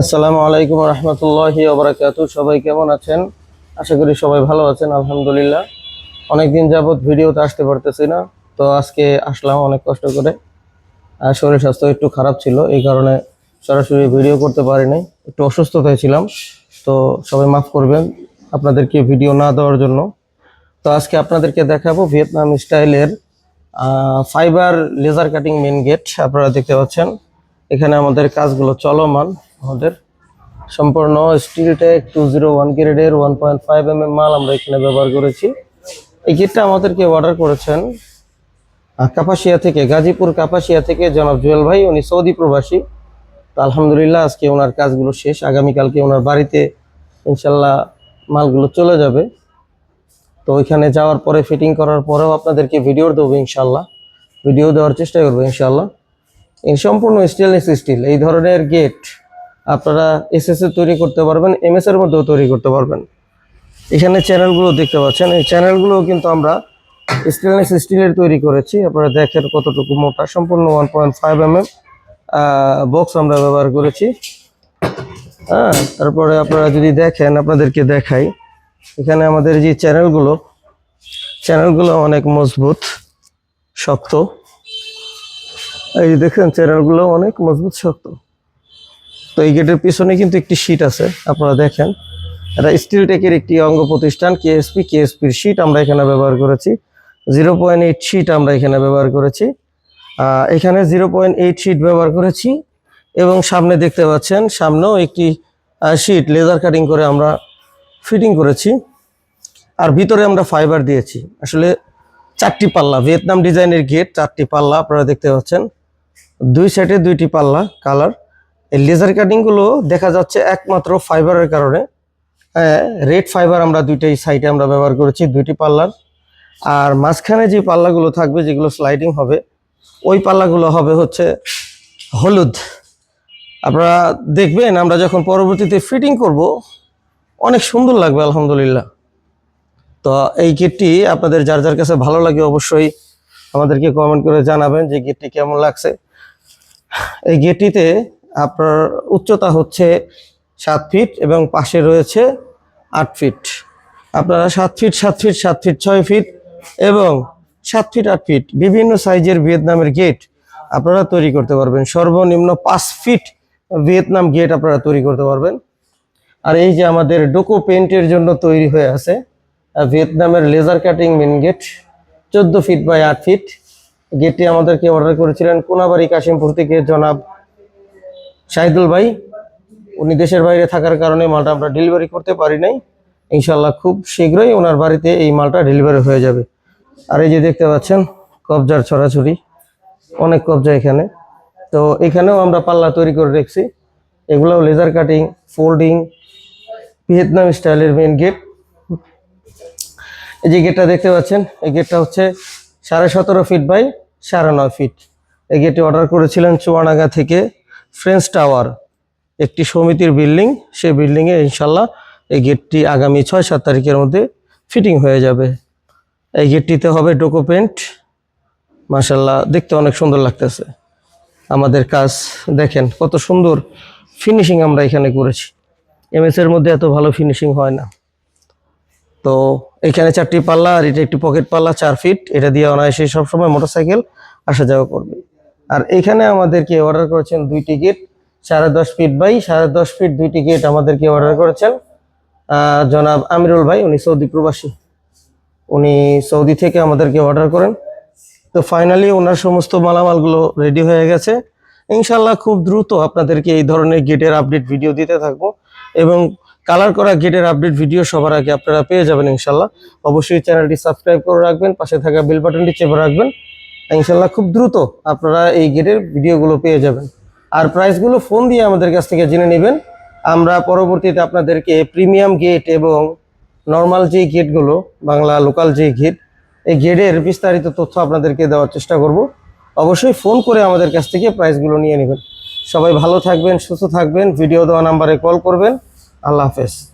আসসালামু আলাইকুম রহমতুল্লাহি ওবরাকাতু সবাই কেমন আছেন? আশা করি সবাই ভালো আছেন, আলহামদুলিল্লাহ। অনেকদিন যাবত ভিডিওতে আসতে পারতেছি না, তো আজকে আসলাম অনেক কষ্ট করে। আর শরীর স্বাস্থ্য একটু খারাপ ছিল, এই কারণে সরাসরি ভিডিও করতে পারিনি একটু অসুস্থতায় ছিলাম, তো সবাই মাফ করবেন আপনাদেরকে ভিডিও না দেওয়ার জন্য। তো আজকে আপনাদেরকে দেখাবো ভিয়েতনাম স্টাইলের fiber laser cutting main gate, আপনারা দেখতে পাচ্ছেন। এখানে আমাদের কাজগুলো চলমান। আমাদের সম্পূর্ণ স্টিল টেক টু জিরো ওয়ান গ্রেডের ওয়ান পয়েন্ট ফাইভ এম মাল আমরা এখানে ব্যবহার করেছি। এই গেটটা আমাদেরকে অর্ডার করেছেন কাপাসিয়া থেকে, গাজীপুর কাপাসিয়া থেকে জনাব জুয়েল ভাই। উনি সৌদি প্রবাসী। তো আলহামদুলিল্লাহ আজকে ওনার কাজগুলো শেষ। আগামীকালকে ওনার বাড়িতে ইনশাল্লাহ মালগুলো চলে যাবে। তো ওইখানে যাওয়ার পরে ফিটিং করার পরেও আপনাদেরকে ভিডিও দেবো ইনশাল্লাহ। ভিডিও দেওয়ার চেষ্টা করব ইনশাল্লাহ। সম্পূর্ণ স্টেনলেস স্টিল এই ধরনের গেট আপনারা এসএস এ তৈরি করতে পারবেন এমএস এর মধ্যেও তৈরি করতে পারবেন। এখানে চ্যানেলগুলো দেখতে পাচ্ছেন, এই চ্যানেলগুলো কিন্তু আমরা স্টেনলেস স্টিলের তৈরি করেছি। আপনারা দেখেন কতটুকু মোটা, সম্পূর্ণ one point five M M box আমরা ব্যবহার করেছি। হ্যাঁ তারপরে আপনারা যদি দেখেন, আপনাদেরকে দেখাই। এখানে আমাদের যে চ্যানেলগুলো চ্যানেলগুলো অনেক মজবুত, শক্ত। এই দেখেন চ্যানেলগুলো অনেক মজবুত, শক্ত। তো এই গেটের পিছনে কিন্তু একটি শীট আছে, আপনারা দেখেন। এটা স্টিল টেকের একটি অঙ্গ প্রতিষ্ঠান কেএসপি কেএসপির শীট আমরা এখানে ব্যবহার করেছি। জিরো পয়েন্ট এইট শিট আমরা এখানে ব্যবহার করেছি। এখানে জিরো পয়েন্ট এইট শিট ব্যবহার করেছি এবং সামনে দেখতে পাচ্ছেন, সামনেও একটি শিট লেজার কাটিং করে আমরা ফিটিং করেছি। আর ভিতরে আমরা ফাইবার দিয়েছি। আসলে চারটি পাল্লা ভিয়েতনাম ডিজাইনের গেট চারটি পাল্লা, আপনারা দেখতে পাচ্ছেন। দুই সাইডে দুইটি পাল্লা কালার এই লেজার কাটিংগুলো দেখা যাচ্ছে একমাত্র ফাইবারের কারণে। হ্যাঁ রেড ফাইবার আমরা দুইটাই সাইডে আমরা ব্যবহার করেছি, দুইটি পাল্লার আর মাঝখানে যে পাল্লাগুলো থাকবে, যেগুলো স্লাইডিং হবে, ওই পাল্লাগুলো হবে হচ্ছে হলুদ। আপনারা দেখবেন, আমরা যখন পরবর্তীতে ফিটিং করব, অনেক সুন্দর লাগবে, আলহামদুলিল্লাহ। তো এই গেটটি আপনাদের যার যার কাছে ভালো লাগে অবশ্যই আমাদেরকে কমেন্ট করে জানাবেন যে গেটটি কেমন লাগছে। এই গেটটিতে আপনার উচ্চতা হচ্ছে সাত ফিট এবং পাশে রয়েছে আট ফিট। আপনারা সাত ফিট সাত ফিট সাত ফিট, ছয় ফিট এবং সাত ফিট, আট ফিট বিভিন্ন সাইজের ভিয়েতনামের গেট আপনারা তৈরি করতে পারবেন। সর্বনিম্ন পাঁচ ফিট ভিয়েতনাম গেট আপনারা তৈরি করতে পারবেন। আর এই যে আমাদের ডোকো পেন্টের জন্য তৈরি হয়ে আছে ভিয়েতনামের লেজার কাটিং মেন গেট, চোদ্দ ফিট বাই আট ফিট। গেটটি আমাদেরকে অর্ডার করেছিলেন কোনাবাড়ি কাশিমপুর থেকে জনাব শাহিদুল ভাই, উনি দেশের বাইরে থাকার কারণে মালটা আমরা ডেলিভারি করতে পারি নাই। ইনশাল্লাহ খুব শীঘ্রই ওনার বাড়িতে এই মালটা ডেলিভারি হয়ে যাবে। আর এই যে দেখতে পাচ্ছেন, কবজার ছড়াছড়ি, অনেক কবজা এখানে। তো এখানেও আমরা পাল্লা তৈরি করে রেখেছি। এগুলোও লেজার কাটিং ফোল্ডিং ভিয়েতনাম স্টাইলের মেন গেট এই যে গেটটা দেখতে পাচ্ছেন, এই গেটটা হচ্ছে সাড়ে সতেরো ফিট বাই সাড়ে নয় ফিট এই গেটটি অর্ডার করেছিলেন চুয়ানাগা থেকে ফ্রেঞ্চ টাওয়ার একটি সমিতির বিল্ডিং সেই বিল্ডিংয়ে ইনশাল্লাহ এই গেটটি আগামী ছয়, সাত তারিখের মধ্যে ফিটিং হয়ে যাবে। এই গেটটিতে হবে ডোকো পেন্ট মাসাল্লাহ দেখতে অনেক সুন্দর লাগতেছে। আমাদের কাজ, দেখেন কত সুন্দর ফিনিশিং আমরা এখানে করেছি। এমএস এর মধ্যে এত ভালো ফিনিশিং হয় না। তো এখানে চারটি পাল্লা, আর এটা একটি পকেট পাল্লা, চার ফিট এটা দিয়ে অনায়াসে সবসময় মোটরসাইকেল আসা যাওয়া করবে। আর এখানে আমাদেরকে অর্ডার করেছেন দুইটি গেট সাড়ে দশ ফিট বাই সাড়ে দশ ফিট দুইটি গেট আমাদেরকে অর্ডার করেছেন। জনাব আমিরুল ভাই, উনি সৌদি প্রবাসী। উনি সৌদি থেকে আমাদেরকে অর্ডার করেন। তো ফাইনালি ওনার সমস্ত মালামালগুলো রেডি হয়ে গেছে। ইনশাল্লাহ খুব দ্রুত আপনাদেরকে এই ধরনের গেটের আপডেট ভিডিও দিতে থাকব এবং কালার করা গেটের আপডেট ভিডিও সবার আগে আপনারা পেয়ে যাবেন ইনশাল্লাহ অবশ্যই চ্যানেলটি সাবস্ক্রাইব করে রাখবেন, পাশে থাকা বেল বাটনটি চেপে রাখবেন। ইনশাল্লাহ খুব দ্রুত আপনারা এই গেটের ভিডিওগুলো পেয়ে যাবেন। আর প্রাইসগুলো ফোন দিয়ে আমাদের কাছ থেকে জেনে নেবেন। আমরা পরবর্তীতে আপনাদেরকে প্রিমিয়াম গেট এবং নর্মাল যে গেটগুলো, বাংলা লোকাল যে গেট, এই গেটের বিস্তারিত তথ্য আপনাদেরকে দেওয়ার চেষ্টা করব। অবশ্যই ফোন করে আমাদের কাছ থেকে প্রাইসগুলো নিয়ে নেবেন। সবাই ভালো থাকবেন, সুস্থ থাকবেন, ভিডিও দেওয়া নাম্বারে কল করবেন। আল্লাহ হাফেজ।